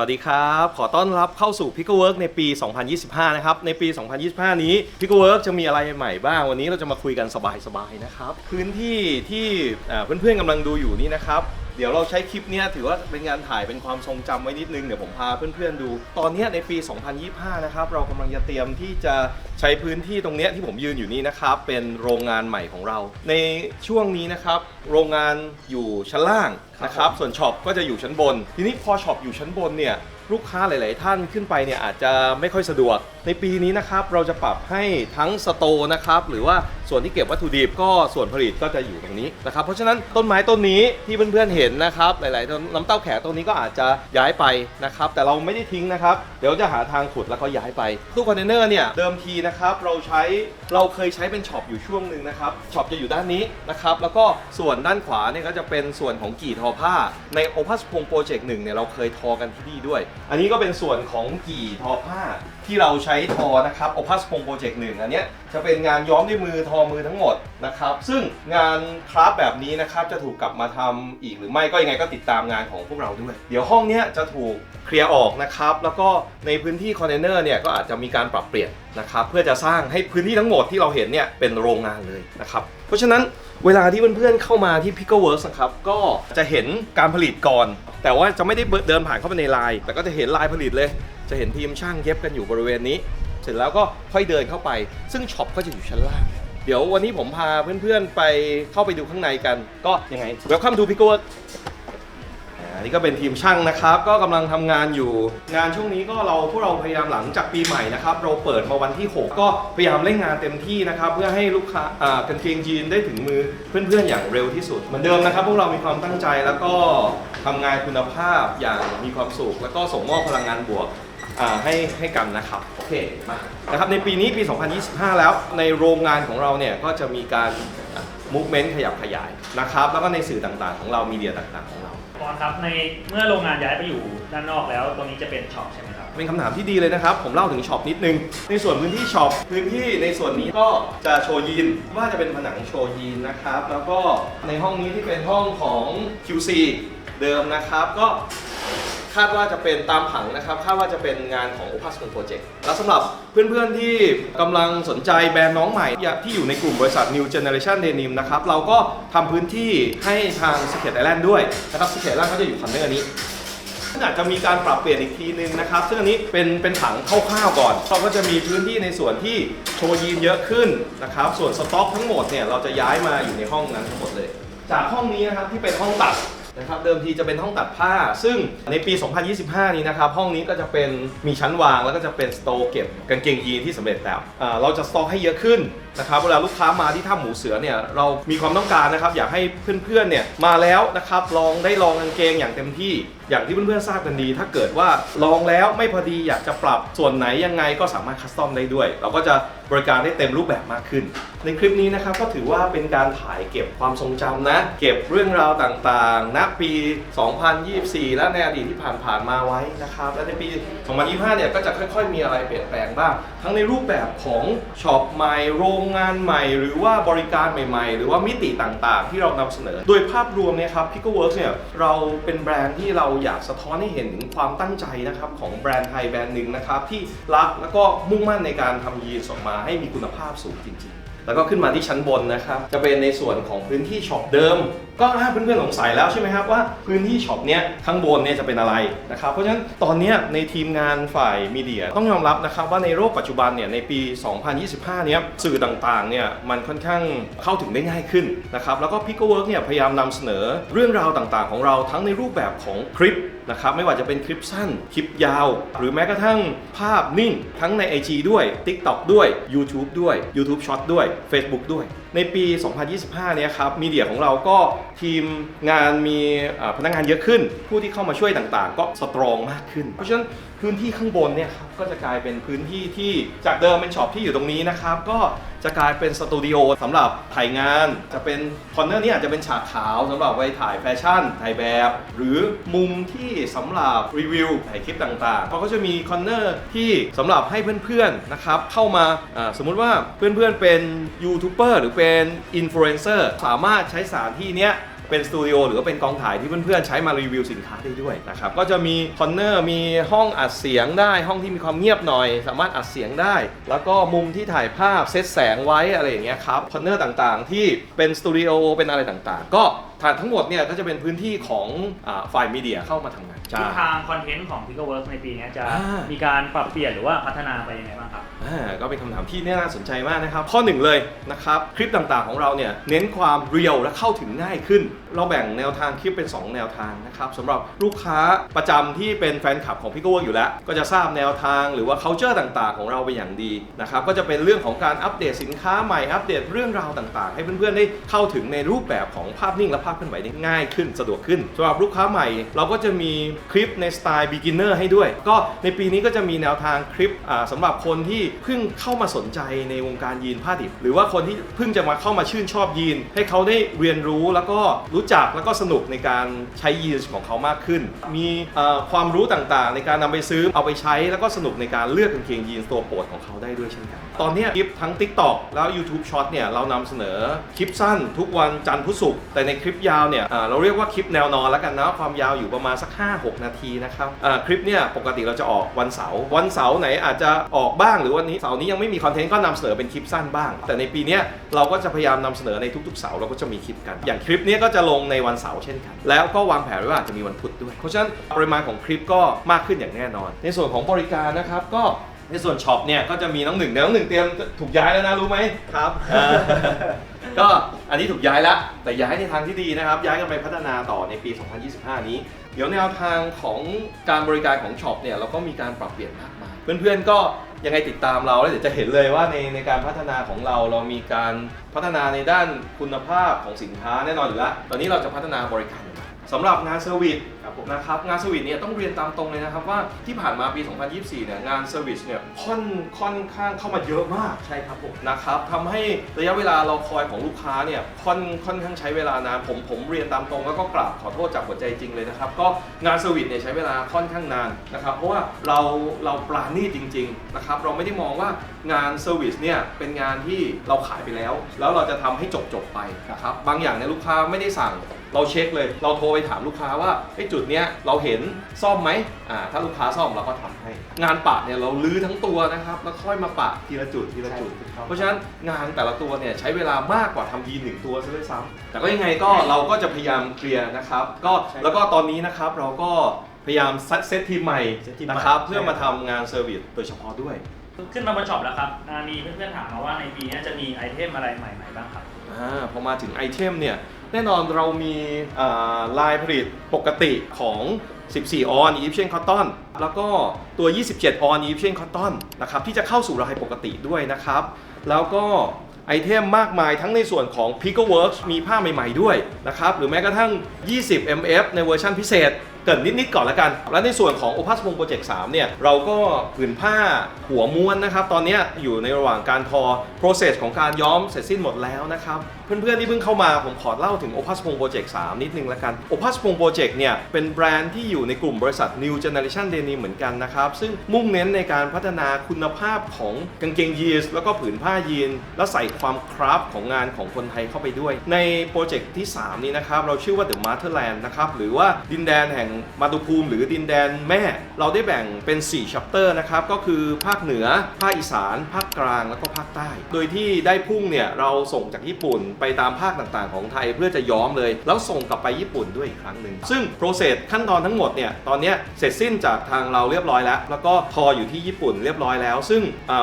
วัสดีครับ ขอต้อนรับเข้าสู่ p i c k Work ในปี 2025 นะครับ ในปี 2025 นี้ p i c k Work จะมีอะไรใหม่บ้าง วันนี้เราจะมาคุยกันสบายๆ นะครับ พื้นที่ที่เพื่อนๆกำลังดูอยู่นี่นะครับ เดี๋ยวเราใช้คลิปเนี้ยถือว่าเป็นงานถ่ายเป็นความทรงจำไว้นิดนึง เดี๋ยวผมพาเพื่อนๆดู ตอนเนี้ยในปี 2025 นะครับ เรากำลังจะเตรียมที่จะใช้พื้นที่ตรงเนี้ยที่ผมยืนอยู่นี่นะครับ เป็นโรงงานใหม่ของเรา ในช่วงนี้นะครับ โรงงานอยู่ชั้นล่างนะครับ ส่วนช็อปก็จะอยู่ชั้นบน ทีนี้พอช็อปอยู่ชั้นบนเนี่ย ลูกค้าหลาย ๆ ท่านขึ้นไปเนี่ยอาจจะไม่ค่อยสะดวก ในปีนี้นะครับเราจะปรับให้ทั้งสโตนะครับหรือว่าส่วนที่เก็บวัตถุดิบก็ส่วนผลิตก็จะอยู่ตรงนี้นะครับเพราะฉะนั้นต้นไม้ต้นนี้ที่เพื่อน ๆ เห็นนะครับหลาย ๆ ต้นน้ำเต้าแขกต้นนี้ก็อาจจะย้ายไปนะครับแต่เราไม่ได้ทิ้งนะครับเดี๋ยวจะหาทางขุดแล้วก็ย้ายไปตู้คอนเทนเนอร์เนี่ยเดิมทีนะครับเราใช้เราเคยใช้เป็นช็อปอยู่ช่วงหนึ่งนะครับช็อปจะอยู่ด้านนี้นะครับแล้วก็ส่วนด้านขวาเนี่ยก็จะเป็นส่วนของกี่ทอผ้า ในโอพัสพงโปรเจกต์หนึ่งเนี่ยเราเคยทอกันที่นี่ด้วย อันนี้ก็เป็นส่วนของกี่ทอผ้า ที่เราใช้ทอนะครับโอพัสพงโปรเจกต์หนึ่งอันนี้จะเป็นงานย้อมด้วยมือทอมือทั้งหมดนะครับ ซึ่งงานคราฟแบบนี้นะครับจะถูกกลับมาทำอีกหรือไม่ก็ยังไงก็ติดตามงานของพวกเราด้วย เดี๋ยวห้องนี้จะถูกเคลียร์ออกนะครับ แล้วก็ในพื้นที่คอนเทนเนอร์เนี่ยก็อาจจะมีการปรับเปลี่ยนนะครับเพื่อจะสร้างให้พื้นที่ทั้งหมดที่เราเห็นเนี่ยเป็นโรงงานเลยนะครับ เพราะฉะนั้นเวลาที่เพื่อนๆเข้ามาที่ Pickle Works นะครับก็จะเห็นการผลิตก่อน แต่ว่าจะไม่ได้เดินผ่านเข้าไปในไลน์แต่ก็จะเห็นลายผลิตเลย จะเห็นทีมช่างเย็บกันอยู่บริเวณนี้ เสร็จแล้วก็ค่อยเดินเข้าไป ซึ่งช็อปก็จะอยู่ชั้นล่าง เดี๋ยววันนี้ผมพาเพื่อนๆไปเข้าไปดูข้างในกัน ก็ยังไง Welcome to p i c o อันนี้ก็เป็นทีมช่างนะครับ ก็กำลังทำงานอยู่ งานช่วงนี้ก็เราพวกเราพยายามหลังจากปีใหม่นะครับ เราเปิดมาวันที่ 6 ก็พยายามเร่งงานเต็มที่นะครับ เพื่อให้ลูกค้ากางเกงยีนได้ถึงมือเพื่อนๆอย่างเร็วที่สุดเหมือนเดิมนะครับ พวกเรามีความตั้งใจแล้วก็ทำงานคุณภาพอย่างมีความสุข แล้วก็ส่งมอบพลังงานบวก ให้ให้กันนะครับโอเคมานะครับในปีนี้ปี 2025 แล้วในโรงงานของเราเนี่ยก็จะมีการมูฟเมนต์ขยับขยายนะครับแล้วก็ในสื่อต่างๆ ของเรามีเดียต่างๆของเราบอลครับในเมื่อโรงงานย้ายไปอยู่ด้านนอกแล้วตรงนี้จะเป็นช็อปใช่ไหมครับเป็นคำถามที่ดีเลยนะครับ ผมเล่าถึงช็อปนิดนึง ในส่วนพื้นที่ช็อปพื้นที่ในส่วนนี้ก็จะโชว์ยีนว่าจะเป็นผนังโชว์ยีนนะครับ แล้วก็ในห้องนี้ที่เป็นห้องของ QC เดิมนะครับ ก็ คาดว่าจะเป็นตามผังนะครับ คาดว่าจะเป็นงานของ Opus One Project แล้วสำหรับเพื่อนๆที่กำลังสนใจแบรนด์น้องใหม่ที่อยู่ในกลุ่มบริษัท New Generation Denim นะครับ เราก็ทำพื้นที่ให้ทาง Secret Island ด้วยนะครับ Secret Island ก็จะอยู่คอนเนอร์นี้อาจจะมีการปรับเปลี่ยนอีกทีนึงนะครับ ซึ่งอันนี้เป็นเป็นผังคร่าวๆก่อนเราก็จะมีพื้นที่ในส่วนที่โชว์ยีนเยอะขึ้นนะครับ ส่วนสต็อกทั้งหมดเนี่ยเราจะย้ายมาอยู่ในห้องนั้นทั้งหมดเลย จากห้องนี้นะครับที่เป็นห้องตัด นะครับเดิมทีจะเป็นห้องตัดผ้า ซึ่งในปี 2025 นี้นะครับห้องนี้ก็จะเป็นมีชั้นวางแล้วก็จะเป็นสโตร์เก็บกางเกงยีนที่สำเร็จแล้วอ่เราจะสต็อกให้เยอะขึ้นนะครับเวลาลูกค้ามาที่ถ้ำหมูเสือเนี่ยเรามีความต้องการนะครับอยากให้เพื่อนๆเนี่ยมาแล้วนะครับลองได้ลองกางเกงอย่างเต็มที่ อย่างที่เพื่อนๆทราบกันดี ถ้าเกิดว่าลองแล้วไม่พอดีอยากจะปรับส่วนไหนยังไงก็สามารถคัสตอมได้ด้วย เราก็จะ บริการได้เต็มรูปแบบมากขึ้น ในคลิปนี้นะครับก็ถือว่าเป็นการถ่ายเก็บความทรงจำนะ เก็บเรื่องราวต่างๆณปี 2024 และในอดีตที่ผ่านๆมาไว้นะครับและในปี 2025 เนี่ยก็จะค่อยๆ มีอะไรเปลี่ยนแปลงบ้าง ทั้งในรูปแบบของช็อปใหม่โรงงานใหม่ หรือว่าบริการใหม่ ๆ หรือว่ามิติต่างๆ ที่เรานำเสนอ โดยภาพรวมเนี่ยครับ Pickle Works เนี่ยเราเป็นแบรนด์ที่เราอยากสะท้อนให้เห็นถึงความตั้งใจนะครับของแบรนด์ไทยแบรนด์หนึ่งนะครับที่รักแล้วก็มุ่งมั่นในการทำยีนส์ออกมาให้มีคุณภาพสูงจริงๆ แล้วก็ขึ้นมาที่ชั้นบนนะครับ จะเป็นในส่วนของพื้นที่ช็อปเดิม ก็ถ้าเพื่อนๆสงสัยแล้วใช่ไหมครับว่าพื้นที่ช็อปเนี้ยข้างบนเนี่ยจะเป็นอะไรนะครับ เพราะฉะนั้นตอนเนี้ยในทีมงานฝ่ายมีเดียต้องยอมรับนะครับว่าในโลกปัจจุบันเนี่ยในปี 2025 เนี้ยสื่อต่างๆเนี่ยมันค่อนข้างเข้าถึงได้ง่ายขึ้นนะครับแล้วก็ Pickle Work เนี่ยพยายามนำเสนอเรื่องราวต่างๆ ของเราทั้งในรูปแบบของคลิปนะครับไม่ว่าจะเป็นคลิปสั้น คลิปยาว หรือแม้กระทั่งภาพนิ่ง ทั้งใน IG ด้วย TikTok ด้วย YouTube ด้วย YouTube Short ด้วย Facebook ด้วยในปี 2025 เนี่ยครับมีเดียของเราก็ทีมงานมีพนักงานเยอะขึ้น ผู้ที่เข้ามาช่วยต่างๆ ก็สตรองมากขึ้น เพราะฉะนั้นพื้นที่ข้างบนเนี่ยครับก็จะกลายเป็นพื้นที่ที่จากเดิมเป็นช็อปที่อยู่ตรงนี้นะครับ ก็จะกลายเป็นสตูดิโอสำหรับถ่ายงาน จะเป็นคอนเนอร์นี้อาจจะเป็นฉากขาวสำหรับไว้ถ่ายแฟชั่น ถ่ายแบบ หรือมุมที่สำหรับรีวิวถ่ายคลิปต่างๆเขาก็จะมีคอนเนอร์ที่สำหรับให้เพื่อนๆนะครับเข้ามาอ่าสมมุติว่าเพื่อนๆเป็นยูทูบเบอร์หรือเป็นอินฟลูเอนเซอร์สามารถใช้สถานที่เนี้ย เป็นสตูดิโอหรือว่าเป็นกองถ่ายที่เพื่อนๆใช้มารีวิวสินค้าได้ด้วยนะครับก็จะมีคอนเนอร์มีห้องอัดเสียงได้ห้องที่มีความเงียบหน่อย สามารถอัดเสียงได้ แล้วก็มุมที่ถ่ายภาพเซตแสงไว้อะไรอย่างเงี้ยครับคอนเนอร์ต่างๆ ที่เป็นสตูดิโอเป็นอะไรต่างๆ ก็ ทั้งหมดเนี่ยก็จะเป็นพื้นที่ของอ่าฝ่ายมีเดียเข้ามาทำงานทิศทางคอนเทนต์ของ Pickerworks ในปีนี้จะอ่ามี มีการปรับเปลี่ยนหรือว่าพัฒนาไปยังไงบ้างครับ อ่าก็เป็นคำถามที่น่าสนใจมากนะครับ ข้อหนึ่งเลยนะครับ คลิปต่างๆของเราเนี่ยเน้นความเรียลและเข้าถึงง่ายขึ้น เราแบ่งแนวทางคลิปเป็น 2 แนวทางนะครับสำหรับลูกค้าประจำที่เป็นแฟนคลับของพี่ก็เวิร์กอยู่แล้ว ก็จะทราบแนวทางหรือว่า culture ต่างๆ ของเราเป็นอย่างดีนะครับก็จะเป็นเรื่องของการอัปเดตสินค้าใหม่อัปเดตเรื่องราวต่างๆ ให้เพื่อนๆได้เข้าถึงในรูปแบบของภาพนิ่งและภาพเคลื่อนไหวได้ง่ายขึ้นสะดวกขึ้นสำหรับลูกค้าใหม่ เราก็จะมีคลิปในสไตล์ beginner ให้ด้วย ก็ในปีนี้ก็จะมีแนวทางคลิปอ่าสำหรับคนที่เพิ่งเข้ามาสนใจในวงการยีนผ้าดิบ หรือว่าคนที่เพิ่งจะมาเข้ามาชื่นชอบยีน ให้เขาได้เรียนรู้แล้วก็รู้จักแล้วก็สนุกในการใช้ยีนของเขามากขึ้น มีความรู้ต่างๆ ในการนำไปซื้อเอาไปใช้แล้วก็สนุกในการเลือกกางเกงยีนตัวโปรดของเขาได้ด้วยเช่นกัน ตอนนี้คลิปทั้ง TikTok แล้ว YouTube Short เนี่ยเรานำเสนอคลิปสั้นทุกวันจันทร์พุธศุกร์แต่ในคลิปยาวเนี่ยเราเรียกว่าคลิปแนวนอนแล้วกันนะความยาวอยู่ประมาณสัก 5-6 นาทีนะครับคลิปเนี่ยปกติเราจะออกวันเสาร์วันเสาร์ไหนอาจจะออกบ้างหรือวันนี้เสาร์นี้ยังไม่มีคอนเทนต์ก็นำเสนอเป็นคลิปสั้นบ้าง แต่ในปีนี้เราก็จะพยายามนำเสนอในทุกๆเสาร์เราก็จะมีคลิปกัน อย่างคลิปเนี้ยก็จะลงในวันเสาร์เช่นกัน แล้วก็วางแผนไว้ว่าจะมีวันพุธด้วย เพราะฉะนั้นปริมาณของคลิปก็มากขึ้นอย่างแน่นอน ในส่วนของบริการนะครับก็ ในส่วนช็อปเนี่ยก็จะมีน้องหนึ่งเดี๋ยวน้องหนึ่งเตรียมถูกย้ายแล้วนะรู้ไหมครับก็อันนี้ถูกย้ายแล้วแต่ย้ายในทางที่ดีนะครับ ย้ายกันไปพัฒนาต่อในปี 2025 นี้ เดี๋ยวแนวทางของการบริการของช็อปเนี่ยเราก็มีการปรับเปลี่ยนมากมายเพื่อนๆก็ยังไงติดตามเราแล้วเดี๋ยวจะเห็นเลยว่าในในการพัฒนาของเราเรามีการพัฒนาในด้านคุณภาพของสินค้าแน่นอนอยู่แล้วตอนนี้เราจะพัฒนาบริการ สำหรับงานเซอร์วิสครับผมนะครับงานเซอร์วิสเนี่ยต้องเรียนตามตรงเลยนะครับว่าที่ผ่านมาปี 2024 เนี่ยงานเซอร์วิสเนี่ยค่อนค่อนข้างเข้ามาเยอะมากใช่ครับผมนะครับทำให้ระยะเวลาเราคอยของลูกค้าเนี่ยค่อนค่อนข้างใช้เวลานานผมผมเรียนตามตรงแล้วก็กราบขอโทษจากหัวใจจริงเลยนะครับก็งานเซอร์วิสเนี่ยใช้เวลาค่อนข้างนานนะครับเพราะว่าเราเราปราณีตจริงๆนะครับเราไม่ได้มองว่า งานเซอร์วิสเนี่ยเป็นงานที่เราขายไปแล้ว แล้วเราจะทำให้จบจบๆไปนะครับบางอย่างเนี่ยลูกค้าไม่ได้สั่ง เราเช็คเลย เราโทรไปถามลูกค้าว่าไอ้จุดเนี้ยเราเห็นซ่อมไหมอ่าถ้าลูกค้าซ่อมเราก็ทำให้ งานปะเนี่ยเราลื้อทั้งตัวนะครับแล้วค่อยมาปะทีละจุดทีละจุดใช่ครับเพราะฉะนั้นงานแต่ละตัวเนี่ยใช้เวลามากกว่าทำยีนหนึ่งตัวซะด้วยซ้ำแต่ก็ยังไงก็เราก็จะพยายามเคลียร์นะครับก็ใช่แล้วก็ตอนนี้นะครับเราก็พยายามเซตทีมใหม่เซตทีมใหม่นะครับใช่เพื่อมาทำงานเซอร์วิสโดยเฉพาะด้วย ขึ้นมาบนช็อปแล้วครับอ่ามีเพื่อนๆถามมาว่าในปีนี้จะมีไอเทมอะไรใหม่ๆบ้างครับอาพอมาถึงไอเทมเนี่ย แน่นอนเรามีอ่าลายผลิตปกติของ 14 ออน Egyptian Cotton แล้วก็ตัว 27 ออน Egyptian Cotton นะครับที่จะเข้าสู่ลายปกติด้วยนะครับ แล้วก็ไอเทมมากมายทั้งในส่วนของ p i c o Works มีผ้าใหม่ๆด้วยนะครับ หรือแม้กระทั่ง 20 mf ในเวอร์ชันพิเศษ เกินนิดๆก่อนละกัน และในส่วนของ Opus วงโปรเจกต์3เนี่ยเราก็ผืนผ้าหัวม้วนนะครับ ตอนนี้อยู่ในระหว่างการทอ process ของการย้อมเสร็จสิ้นหมดแล้วนะครับ เพื่อนๆที่เพิ่งเข้ามาผมขอเล่าถึง Opus วงโปรเจกต์3นิดนึงละกัน Opus วงโปรเจกต์เนี่ยเป็นแบรนด์ที่อยู่ในกลุ่มบริษัท New Generation Denim เหมือนกันนะครับ ซึ่งมุ่งเน้นในการพัฒนาคุณภาพของกางเกงยีนส์แล้วก็ผืนผ้ายีน แล้วใส่ความคราฟของงานของคนไทยเข้าไปด้วย ในโปรเจกต์ที่ 3 นี้นะครับ เราชื่อว่า The Motherland นะครับหรือว่าดินแดนแห่งมาตุภูมิ หรือดินแดนแม่ เราได้แบ่งเป็น4ชัปเตอร์นะครับก็คือภาคเหนือภาคอีสาน ภาคกลางแล้วก็ภาคใต้ โดยที่ได้พุ่งเนี่ยเราส่งจากญี่ปุ่นไปตามภาคต่างๆของไทยเพื่อจะย้อมเลย แล้วส่งกลับไปญี่ปุ่นด้วยอีกครั้งหนึ่งซึ่งโปรเซสขั้นตอนทั้งหมดเนี่ยตอนนี้เสร็จสิ้นจากทางเราเรียบร้อยแล้ว แล้วก็ทออยู่ที่ญี่ปุ่นเรียบร้อยแล้ว ซึ่ง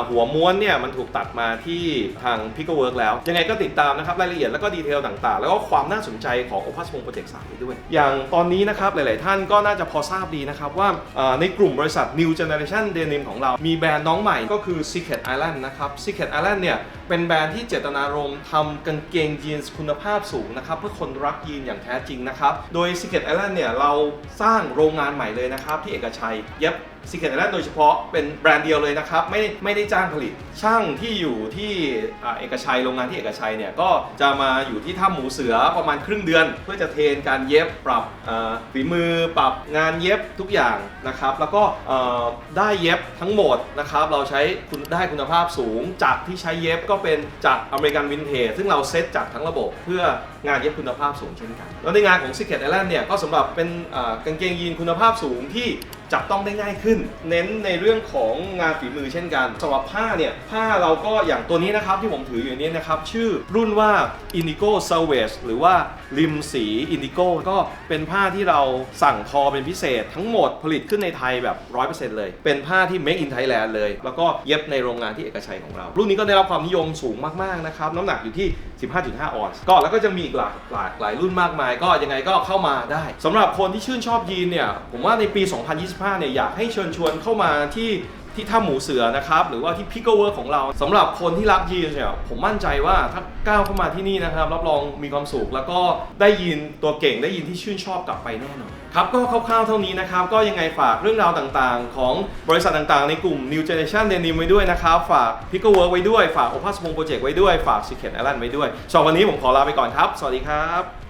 หัวม้วนเนี่ยมันถูกตัดมาที่ทาง p i c o Work แล้ว ยังไงก็ติดตามนะครับรายละเอียดแล้วก็ดีเทลต่างๆ แล้วก็ความน่าสนใจของ Opus วงโปรเจกต์3นี้ด้วย อย่างตอนนี้นะครับหลาย ๆ ท่านก็น่าจะพอทราบดีนะครับว่าอ่าในกลุ่มบริษัท New Generation Denim ของเรา มีแบรนด์น้องใหม่ก็คือ Secret Island นะครับ Secret Island เนี่ยเป็นแบรนด์ที่เจตนารมณ์ทำกางเกงยีนส์คุณภาพสูงนะครับเพื่อคนรักยีนอย่างแท้จริงนะครับ โดย Secret Island เนี่ยเราสร้างโรงงานใหม่เลยนะครับที่เอกชัยเย็บ ซิกเก็ตไอแลนด์โดยเฉพาะเป็นแบรนด์เดียวเลยนะครับ ไม่ไม่ได้จ้างผลิต ช่างที่อยู่ที่เอกชัยโรงงานที่เอกชัยเนี่ยก็จะมาอยู่ที่ถ้ำหมูเสือประมาณครึ่งเดือน เพื่อจะเทรนการเย็บปรับฝีมือปรับงานเย็บทุกอย่างนะครับ แล้วก็ได้เย็บทั้งหมดนะครับ เราใช้คุณได้คุณภาพสูงจากที่ใช้เย็บก็เป็นจากอเมริกันวินเทจซึ่งเราเซตจากทั้งระบบเพื่อ งานเย็บคุณภาพสูงเช่นกัน แล้วในงานของ Secret Island เนี่ยก็สำหรับเป็นกางเกงยีนคุณภาพสูงที่จับต้องได้ง่ายขึ้น เน้นในเรื่องของงานฝีมือเช่นกันสำหรับผ้าเนี่ย ผ้าเราก็อย่างตัวนี้นะครับที่ผมถืออยู่นี้นะครับ ชื่อรุ่นว่า Indigo Salvage หรือว่าริมสี Indigo ก็เป็นผ้าที่เราสั่งทอเป็นพิเศษทั้งหมดผลิตขึ้นในไทยแบบ 100%เลย เป็นผ้าที่ Make in Thailand เลย แล้วก็เย็บในโรงงานที่เอกชัยของเรา รุ่นนี้ก็ได้รับความนิยมสูงมากๆนะครับน้ำหนักอยู่ที่ 15.5 ออนซ์ก็แล้วก็จะมีอีกหลากหลากหลายรุ่นมากมาย ก็ยังไงก็เข้ามาได้สำหรับคนที่ชื่นชอบยีนเนี่ยผมว่าในปี 2025 เนี่ยอยากให้เชิญชวนเข้ามาที่ ที่ถ้ำหมูเสือนะครับ หรือว่าที่ Pickle Work ของเราสำหรับคนที่รักยีนเนี่ยผมมั่นใจว่าถ้าก้าวเข้ามาที่นี่นะครับ รับรองมีความสุขแล้วก็ได้ยินตัวเก่งได้ยินที่ชื่นชอบกลับไปแน่นอนครับก็คร่าวๆเท่านี้นะครับ ก็ยังไงฝากเรื่องราวต่างๆ ของบริษัทต่างๆ ในกลุ่ม New Generation Denim ไว้ด้วยนะครับ ฝาก Pickle Work ไว้ด้วย ฝาก Opus Project ไว้ด้วย ฝาก Secret Island ไว้ด้วยสำหรับวันนี้ผมขอลาไปก่อนครับ สวัสดีครับ